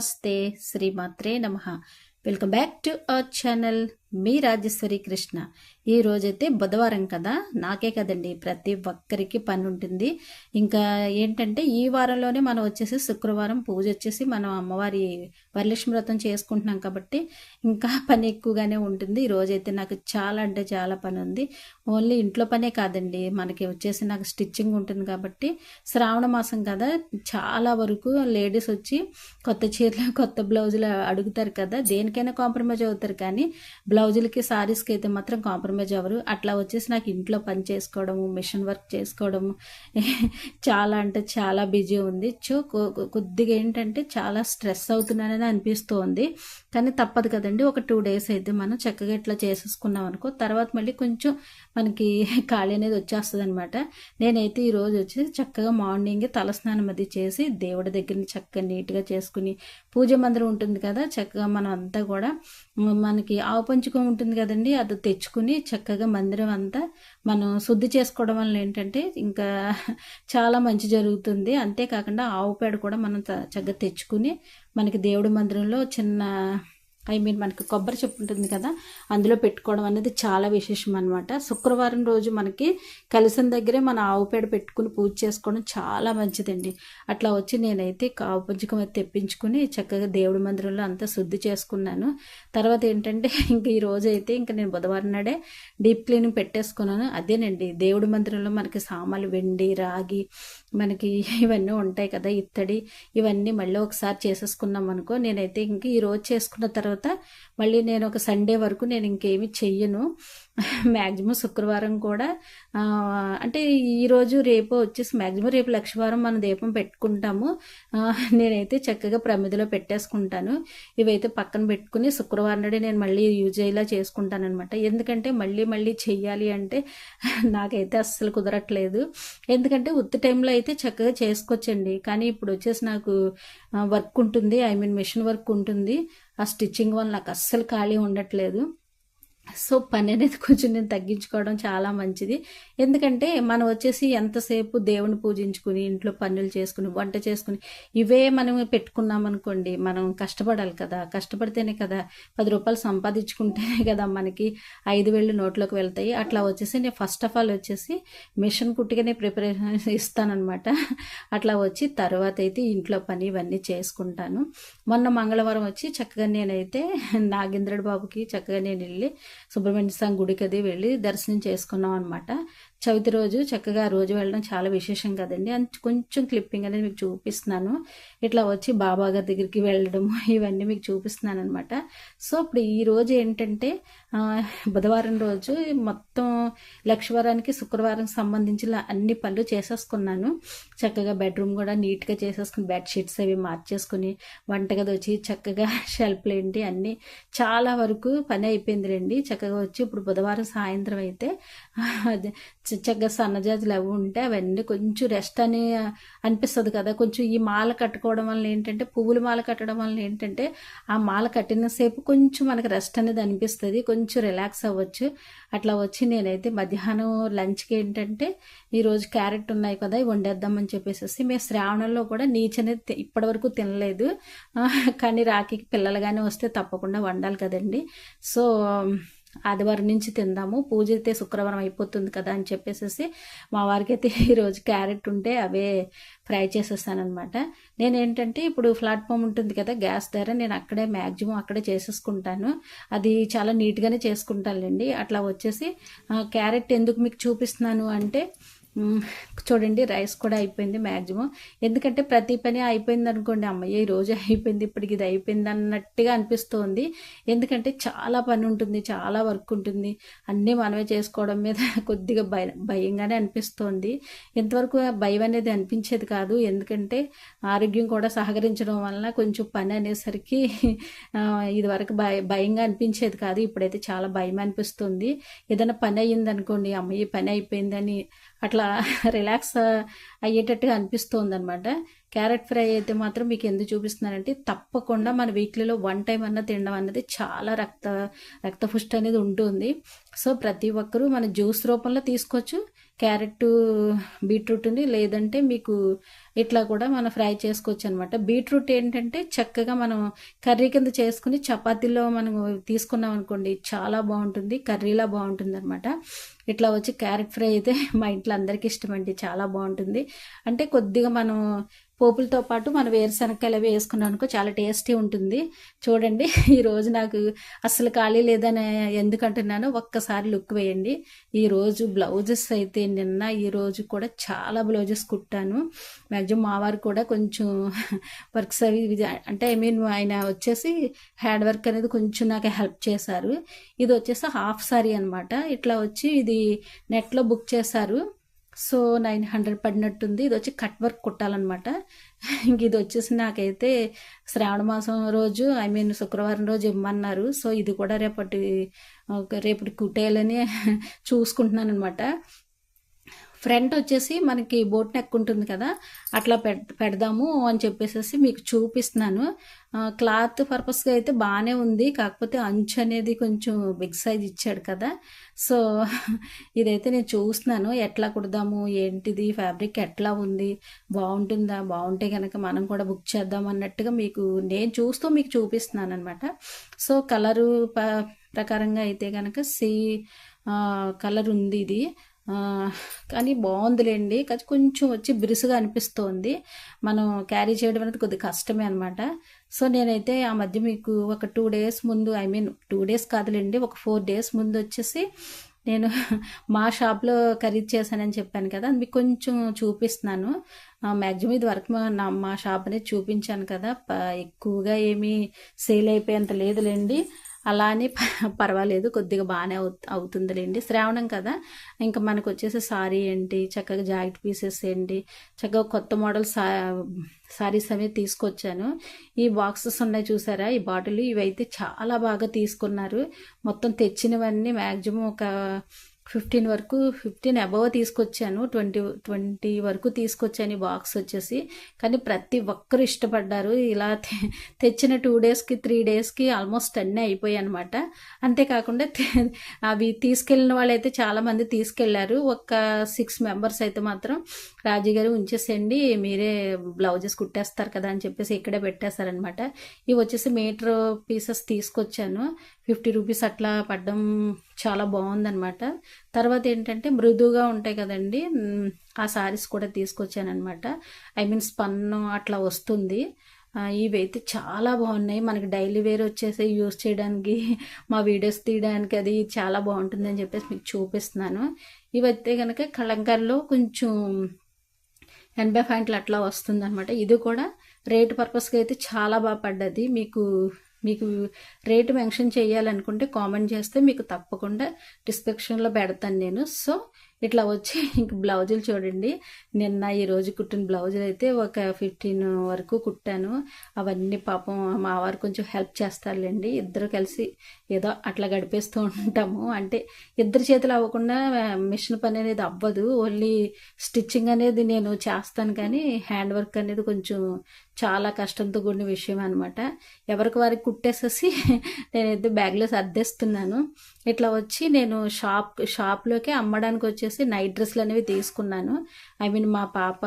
నమస్తే శ్రీమాత్రే నమ. Welcome back to our channel మీ రాజేశ్వరి కృష్ణ. ఈ రోజైతే బుధవారం కదా? నాకే కదండి. ప్రతి ఒక్కరికి పని ఉంటుంది. ఇంకా ఏంటంటే ఈ వారంలోనే మనం వచ్చేసి శుక్రవారం పూజ వచ్చేసి మనం అమ్మవారి వరలక్ష్మి వ్రతం చేసుకుంటున్నాం కాబట్టి ఇంకా పని ఎక్కువగానే ఉంటుంది. ఈ రోజైతే నాకు చాలా అంటే చాలా పని ఉంది. ఓన్లీ ఇంట్లో పనే కాదండి. మనకి వచ్చేసి నాకు స్టిచ్చింగ్ ఉంటుంది కాబట్టి శ్రావణ మాసం కదా? చాలా వరకు లేడీస్ వచ్చి కొత్త చీరలు కొత్త బ్లౌజులు అడుగుతారు కదా? దేనికైనా కాంప్రమైజ్ అవుతారు కానీ బ్లౌజులకి సారీస్కి అయితే మాత్రం కాంప్రమైజ్ అవ్వరు. అట్లా వచ్చేసి నాకు ఇంట్లో పని చేసుకోవడము మిషన్ వర్క్ చేసుకోవడము చాలా అంటే చాలా బిజీ ఉంది. చో కొద్దిగా ఏంటంటే చాలా స్ట్రెస్ అవుతున్నానని అనిపిస్తుంది. కానీ తప్పదు కదండి ఒక టూ డేస్ అయితే మనం చక్కగా ఇట్లా చేసేసుకున్నాం అనుకో తర్వాత మళ్ళీ కొంచెం మనకి ఖాళీ అనేది వచ్చేస్తుంది అనమాట నేనైతే ఈరోజు వచ్చి చక్కగా మార్నింగ్ తలస్నానం అది చేసి దేవుడి దగ్గరని చక్కగా నీట్గా చేసుకుని పూజ మందిరం ఉంటుంది కదా చక్కగా మనం అంతా కూడా మనకి ఆవు పంచుకం ఉంటుంది కదండి అది తెచ్చుకుని చక్కగా మందిరం అంతా మనం శుద్ధి చేసుకోవడం వల్ల ఏంటంటే ఇంకా చాలా మంచి జరుగుతుంది. అంతేకాకుండా ఆవు పేడ కూడా మనం చక్కగా తెచ్చుకుని మనకి దేవుడి మందిరంలో చిన్న ఐ మీన్ మనకి కొబ్బరి చెప్పు ఉంటుంది కదా అందులో పెట్టుకోవడం అనేది చాలా విశేషం అనమాట శుక్రవారం రోజు మనకి కలిసిన దగ్గరే మన ఆవు పేడ పెట్టుకుని పూజ చేసుకోవడం చాలా మంచిదండి. అట్లా వచ్చి నేనైతే కావు పంచకం అయితే తెప్పించుకుని చక్కగా దేవుడి మందిరంలో అంతా శుద్ధి చేసుకున్నాను. తర్వాత ఏంటంటే ఇంక ఈ రోజు అయితే ఇంకా నేను బుధవారం నాడే డీప్ క్లీనింగ్ పెట్టేసుకున్నాను. అదేనండి దేవుడి మందిరంలో మనకి సామాన్లు వెండి రాగి మనకి ఇవన్నీ ఉంటాయి కదా ఇత్తడి ఇవన్నీ మళ్ళీ ఒకసారి చేసేసుకున్నాం అనుకో నేనైతే ఇంక ఈ రోజు చేసుకున్న తర్వాత తర్వాత మళ్ళీ నేను ఒక సండే వరకు నేను ఇంకేమి చెయ్యను. మ్యాక్సిమం శుక్రవారం కూడా అంటే ఈరోజు రేపు వచ్చేసి మ్యాక్సిమం రేపు లక్షవారం మనం దీపం పెట్టుకుంటాము. నేనైతే చక్కగా ప్రమిదిలో పెట్టేసుకుంటాను. ఇవైతే పక్కన పెట్టుకుని శుక్రవారం నాడే నేను మళ్ళీ యూజ్ అయ్యేలా చేసుకుంటాను అనమాట ఎందుకంటే మళ్ళీ మళ్ళీ చెయ్యాలి అంటే నాకైతే అస్సలు కుదరట్లేదు. ఎందుకంటే ఉత్తి టైంలో అయితే చక్కగా చేసుకోవచ్చండి. కానీ ఇప్పుడు వచ్చేసి నాకు వర్క్ ఉంటుంది. ఐ మీన్ మిషన్ వర్క్ ఉంటుంది. ఆ స్టిచ్చింగ్ వల్ల నాకు అస్సలు ఖాళీ ఉండట్లేదు. సో పని అనేది కొంచెం నేను తగ్గించుకోవడం చాలా మంచిది. ఎందుకంటే మనం వచ్చేసి ఎంతసేపు దేవుని పూజించుకుని ఇంట్లో పనులు చేసుకుని వంట చేసుకుని ఇవే మనం పెట్టుకున్నాం అనుకోండి మనం కష్టపడాలి కదా. కష్టపడితేనే కదా పది రూపాయలు సంపాదించుకుంటేనే కదా మనకి ఐదు వేళ్ళు నోట్లోకి వెళ్తాయి. అట్లా వచ్చేసి నేను ఫస్ట్ ఆఫ్ ఆల్ వచ్చేసి మిషన్ కుట్టిగానే ప్రిపరేషన్ ఇస్తానమాట అట్లా వచ్చి తర్వాత అయితే ఇంట్లో పని ఇవన్నీ చేసుకుంటాను. మొన్న మంగళవారం వచ్చి చక్కగా నేనైతే నాగేంద్రుడి బాబుకి చక్కగా నేను వెళ్ళి సుబ్రహ్మణ్య స్వామి గుడికి అది వెళ్ళి దర్శనం చేసుకున్నాం అనమాట చవితి రోజు చక్కగా రోజు వెళ్ళడం చాలా విశేషం కదండి. అని కొంచెం క్లిప్పింగ్ అనేది మీకు చూపిస్తున్నాను. ఇట్లా వచ్చి బాబా గారి దగ్గరికి వెళ్ళడం ఇవన్నీ మీకు చూపిస్తున్నాను అనమాట సో ఇప్పుడు ఈ రోజు ఏంటంటే బుధవారం రోజు మొత్తం లక్షవారానికి శుక్రవారం సంబంధించిన అన్ని పనులు చేసేసుకున్నాను. చక్కగా బెడ్రూమ్ కూడా నీట్గా చేసేసుకుని బెడ్షీట్స్ అవి మార్చేసుకుని వంటగది వచ్చి చక్కగా షెల్ఫ్లు ఏంటి అన్నీ చాలా వరకు పని అయిపోయింది రండి చక్కగా వచ్చి ఇప్పుడు బుధవారం సాయంత్రం అయితే చక్కగా సన్నజాజులు అవి ఉంటే అవన్నీ కొంచెం రెస్ట్ అని అనిపిస్తుంది కదా. కొంచెం ఈ మాల కట్టుకోవడం వల్ల ఏంటంటే పువ్వుల మాల కట్టడం వల్ల ఏంటంటే ఆ మాల కట్టిన సేపు కొంచెం మనకు రెస్ట్ అనేది అనిపిస్తుంది. కొంచెం రిలాక్స్ అవ్వచ్చు. అట్లా వచ్చి నేనైతే మధ్యాహ్నం లంచ్కి ఏంటంటే ఈరోజు క్యారెట్ ఉన్నాయి కదా ఇవి వండేద్దామని చెప్పేసి మేము శ్రావణంలో కూడా నీచ్ అనేది ఇప్పటివరకు తినలేదు. కానీ రాఖీకి పిల్లలుగానే వస్తే తప్పకుండా వండాలి కదండి. సో ఆదివారం నుంచి తిందాము. పూజ అయితే శుక్రవారం అయిపోతుంది కదా అని చెప్పేసి మా వారికి అయితే ఈరోజు క్యారెట్ ఉంటే అవే ఫ్రై చేసేస్తానమాట నేను ఏంటంటే ఇప్పుడు ప్లాట్ఫామ్ ఉంటుంది కదా గ్యాస్ ధర నేను అక్కడే మ్యాక్సిమం అక్కడే చేసేసుకుంటాను. అది చాలా నీట్గానే చేసుకుంటానులేండి. అట్లా వచ్చేసి క్యారెట్ ఎందుకు మీకు చూపిస్తున్నాను అంటే చూడండి రైస్ కూడా అయిపోయింది మ్యాక్సిమం ఎందుకంటే ప్రతి పని అయిపోయింది అనుకోండి అమ్మయ్య ఈ రోజు అయిపోయింది ఇప్పటికి ఇది అయిపోయింది అన్నట్టుగా అనిపిస్తుంది. ఎందుకంటే చాలా పని ఉంటుంది చాలా వర్క్ ఉంటుంది. అన్నీ మనమే చేసుకోవడం మీద కొద్దిగా భయ భయంగానే అనిపిస్తుంది. ఎంతవరకు భయం అనేది అనిపించేది కాదు. ఎందుకంటే ఆరోగ్యం కూడా సహకరించడం వలన కొంచెం పని అనేసరికి ఇది వరకు భయ భయంగా అనిపించేది కాదు. ఇప్పుడైతే చాలా భయం అనిపిస్తుంది. ఏదైనా పని అయ్యింది అనుకోండి అమ్మ ఈ పని అయిపోయిందని అట్లా రిలాక్స్ అయ్యేటట్టుగా అనిపిస్తుంది అనమాట క్యారెట్ ఫ్రై అయితే మాత్రం మీకు ఎందుకు చూపిస్తున్నానంటే తప్పకుండా మన వీక్లీలో వన్ టైం అన్న తినడం అన్నది చాలా రక్త రక్తపుష్టి అనేది ఉంటుంది. సో ప్రతి ఒక్కరూ మన జ్యూస్ రూపంలో తీసుకోవచ్చు. క్యారెట్ బీట్రూట్ని లేదంటే మీకు ఇట్లా కూడా మనం ఫ్రై చేసుకోవచ్చు అనమాట బీట్రూట్ ఏంటంటే చక్కగా మనం కర్రీ కింద చేసుకుని చపాతీలో మనం తీసుకున్నాం అనుకోండి చాలా బాగుంటుంది కర్రీలా బాగుంటుంది అనమాట ఇట్లా వచ్చి క్యారెట్ ఫ్రై అయితే మా ఇంట్లో అందరికీ ఇష్టమండి చాలా బాగుంటుంది. అంటే కొద్దిగా మనం పోపులతో పాటు మనం వేరుశనగకాయలు అవి వేసుకున్నానుకో చాలా టేస్టీ ఉంటుంది. చూడండి ఈరోజు నాకు అస్సలు ఖాళీ లేదని ఎందుకంటున్నాను ఒక్కసారి లుక్ వేయండి. ఈరోజు బ్లౌజెస్ అయితే నిన్న ఈరోజు కూడా చాలా బ్లౌజెస్ కుట్టాను. మ్యాక్సిమం మా వారు కూడా కొంచెం వర్క్స్ అవి అంటే ఐ మీన్ ఆయన వచ్చేసి హ్యాండ్ వర్క్ అనేది కొంచెం నాకు హెల్ప్ చేశారు. ఇది వచ్చేసి హాఫ్ సారీ అనమాట ఇట్లా వచ్చి ఇది నెట్లో బుక్ చేశారు. సో నైన్ హండ్రెడ్ పడినట్టుంది. ఇది వచ్చి కట్ వర్క్ కుట్టాలన్నమాట. ఇంక ఇది వచ్చేసి నాకైతే శ్రావణ మాసం రోజు ఐ మీన్ శుక్రవారం రోజు ఇమ్మన్నారు. సో ఇది కూడా రేపటి రేపటి కుట్టేయాలని చూసుకుంటున్నాను అనమాట ఫ్రంట్ వచ్చేసి మనకి బోట్ నెక్ ఉంటుంది కదా అట్లా పెడదాము అని చెప్పేసి మీకు చూపిస్తున్నాను. క్లాత్ పర్పస్గా అయితే బాగానే ఉంది కాకపోతే అంచు అనేది కొంచెం బిగ్ సైజ్ ఇచ్చాడు కదా. సో ఇదైతే నేను చూస్తున్నాను ఎట్లా కుడదాము ఏంటిది ఫ్యాబ్రిక్ ఎట్లా ఉంది బాగుంటుందా బాగుంటే కనుక మనం కూడా బుక్ చేద్దాం అన్నట్టుగా మీకు నేను చూస్తూ మీకు చూపిస్తున్నాను అనమాట సో కలరు ప్రకారంగా అయితే కనుక సి కలర్ ఉంది ఇది. కానీ బాగుందిలేండి. కొంచెం వచ్చి బిరుసుగా అనిపిస్తోంది. మనం క్యారీ చేయడం అనేది కొద్దిగా కష్టమే అనమాట సో నేనైతే ఆ మధ్య మీకు ఒక టూ డేస్ ముందు ఐ మీన్ టూ డేస్ కాదులేండి ఒక ఫోర్ డేస్ ముందు వచ్చేసి నేను మా షాప్లో ఖరీదు చేశానని చెప్పాను కదా మీకు కొంచెం చూపిస్తున్నాను. మ్యాక్సిమం ఇది వరకు నా మా షాప్ అనేది చూపించాను కదా ఎక్కువగా ఏమీ సేల్ అయిపోయేంత లేదులేండి. అలా అని పర్వాలేదు కొద్దిగా బాగానే అవుతుందిలేండి. శ్రావణం కదా ఇంకా మనకు వచ్చేసి సారీ ఏంటి చక్కగా జాకెట్ పీసెస్ ఏంటి చక్కగా కొత్త మోడల్ సా సారీస్ అనేవి తీసుకొచ్చాను. ఈ బాక్సెస్ ఉన్నాయి చూసారా ఈ బాటిల్ ఇవైతే చాలా బాగా తీసుకున్నారు. మొత్తం తెచ్చినవన్నీ మ్యాక్సిమం ఒక ఫిఫ్టీన్ వరకు ఫిఫ్టీన్ అబవ్ తీసుకొచ్చాను. ట్వంటీ ట్వంటీ వరకు తీసుకొచ్చాను ఈ బాక్స్ వచ్చేసి. కానీ ప్రతి ఒక్కరు ఇష్టపడ్డారు. ఇలా తెచ్చిన టూ డేస్కి త్రీ డేస్కి ఆల్మోస్ట్ అన్నీ అయిపోయాయి అనమాట అంతేకాకుండా అవి తీసుకెళ్ళిన వాళ్ళైతే చాలామంది తీసుకెళ్ళారు ఒక సిక్స్ మెంబర్స్ అయితే మాత్రం రాజీ గారు ఉంచేసేయండి మీరే బ్లౌజెస్ కుట్టేస్తారు కదా అని చెప్పేసి ఇక్కడే పెట్టేస్తారనమాట ఇవి వచ్చేసి మీటర్ పీసెస్ తీసుకొచ్చాను. ఫిఫ్టీ రూపీస్ అట్లా పడ్డం చాలా బాగుందనమాట తర్వాత ఏంటంటే మృదువుగా ఉంటాయి కదండి. ఆ శారీస్ కూడా తీసుకొచ్చానమాట ఐ మీన్ స్పన్ను అట్లా వస్తుంది. ఇవి అయితే చాలా బాగున్నాయి. మనకి డైలీ వేర్ వచ్చేసి యూస్ చేయడానికి మా వీడియోస్ తీయడానికి అది చాలా బాగుంటుందని చెప్పేసి మీకు చూపిస్తున్నాను. ఇవైతే కనుక కలంకారలో కొంచెం ఎనభై పాయింట్లు అట్లా వస్తుంది అనమాట ఇది కూడా రేట్ పర్పస్గా అయితే చాలా బాగా పడ్డది. మీకు మీకు రేటు మెన్షన్ చేయాలనుకుంటే కామెంట్ చేస్తే మీకు తప్పకుండా డిస్క్రిప్షన్లో పెడతాను నేను. సో ఇట్లా వచ్చి ఇంక బ్లౌజులు చూడండి. నిన్న ఈరోజు కుట్టిన బ్లౌజులు అయితే ఒక ఫిఫ్టీన్ వరకు కుట్టాను. అవన్నీ పాపం మా వారు కొంచెం హెల్ప్ చేస్తారులేండి. ఇద్దరు కలిసి ఏదో అట్లా గడిపేస్తూ ఉంటాము. అంటే ఇద్దరు చేతులు అవ్వకుండా మిషన్ పని అనేది అవ్వదు. ఓన్లీ స్టిచ్చింగ్ అనేది నేను చేస్తాను కానీ హ్యాండ్ వర్క్ అనేది కొంచెం చాలా కష్టంతో కూడిన విషయం అనమాట ఎవరికి వారికి కుట్టేసేసి నేనైతే బ్యాగ్లో సర్దేస్తున్నాను. ఇట్లా వచ్చి నేను షాప్ షాప్లోకి అమ్మడానికి వచ్చేసి నైట్ డ్రెస్లు అనేవి తీసుకున్నాను. ఐ మీన్ మా పాప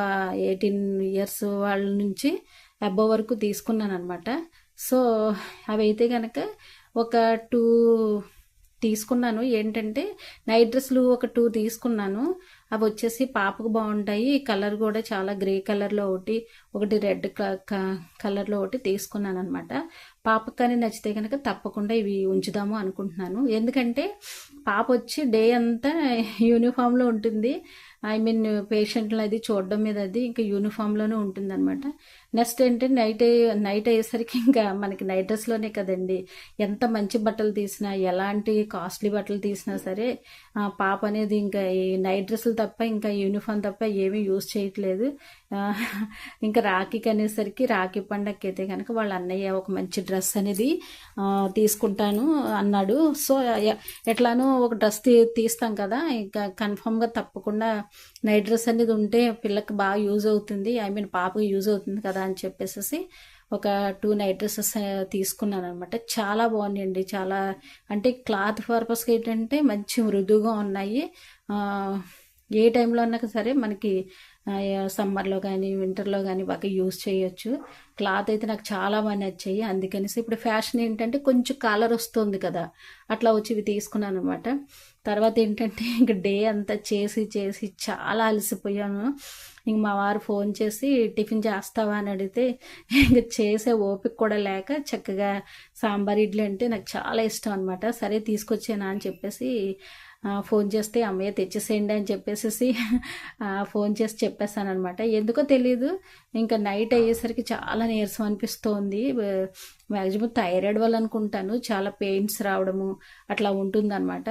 ఎయిటీన్ ఇయర్స్ వాళ్ళ నుంచి అబ్బో వరకు తీసుకున్నాను అనమాట సో అవి అయితే కనుక ఒక టూ తీసుకున్నాను. ఏంటంటే నైట్ డ్రెస్లు ఒక టూ తీసుకున్నాను. అవి వచ్చేసి పాపకు బాగుంటాయి. కలర్ కూడా చాలా గ్రే కలర్లో ఒకటి ఒకటి రెడ్ కలర్లో ఒకటి తీసుకున్నాను అనమాట పాపకు కానీ నచ్చితే కనుక తప్పకుండా ఇవి ఉంచుదాము అనుకుంటున్నాను. ఎందుకంటే పాప వచ్చి డే అంతా యూనిఫామ్లో ఉంటుంది. ఐ మీన్ పేషెంట్లు అది చూడడం మీద అది ఇంకా యూనిఫామ్లోనే అనమాట నెక్స్ట్ ఏంటంటే నైట్ నైట్ అయ్యేసరికి ఇంకా మనకి నైట్ డ్రెస్లోనే కదండి. ఎంత మంచి బట్టలు తీసినా ఎలాంటి కాస్ట్లీ బట్టలు తీసినా సరే పాప అనేది ఇంకా ఈ నైట్ డ్రెస్సులు తప్ప ఇంకా యూనిఫామ్ తప్ప ఏమీ యూజ్ చేయట్లేదు. ఇంకా రాఖీకి అనేసరికి రాఖీ పండగకి అయితే కనుక వాళ్ళ అన్నయ్య ఒక మంచి డ్రెస్ అనేది తీసుకుంటాను అన్నాడు. సో ఎట్లానో ఒక డ్రెస్ తీస్తాం కదా ఇంకా కన్ఫామ్గా తప్పకుండా నైట్ డ్రెస్ అనేది ఉంటే పిల్లకి బాగా యూజ్ అవుతుంది. ఐ మీన్ పాపకి యూజ్ అవుతుంది కదా అని చెప్పేసి ఒక టూ నైట్ డ్రెస్సెస్ తీసుకున్నాను అనమాట చాలా బాగున్నాయండి. చాలా అంటే క్లాత్ పర్పస్కి ఏంటంటే మంచి మృదువుగా ఉన్నాయి. ఏ టైంలో అన్నా సరే మనకి సమ్మర్లో కానీ వింటర్లో కానీ బాగా యూస్ చేయొచ్చు. క్లాత్ అయితే నాకు చాలా బాగా నచ్చాయి. అందుకనేసి ఇప్పుడు ఫ్యాషన్ ఏంటంటే కొంచెం కలర్ వస్తుంది కదా. అట్లా వచ్చి ఇవి తీసుకున్నాను అనమాట తర్వాత ఏంటంటే ఇంక డే అంతా చేసి చేసి చాలా అలసిపోయాను. ఇంక మా వారు ఫోన్ చేసి టిఫిన్ చేస్తావా? అని అడిగితే ఇంక చేసే ఓపిక కూడా లేక చక్కగా సాంబార్ ఇడ్లీ అంటే నాకు చాలా ఇష్టం అనమాట సరే తీసుకొచ్చానా అని చెప్పేసి ఫోన్ చేస్తే అమ్మయ్య తెచ్చేసేయండి అని చెప్పేసి ఫోన్ చేసి చెప్పేస్తాను అనమాట ఎందుకో తెలీదు. ఇంకా నైట్ అయ్యేసరికి చాలా నీరసం అనిపిస్తోంది. మ్యాక్సిమం థైరాయిడ్ వల్ల అనుకుంటాను. చాలా పెయిన్స్ రావడము అట్లా ఉంటుందన్నమాట.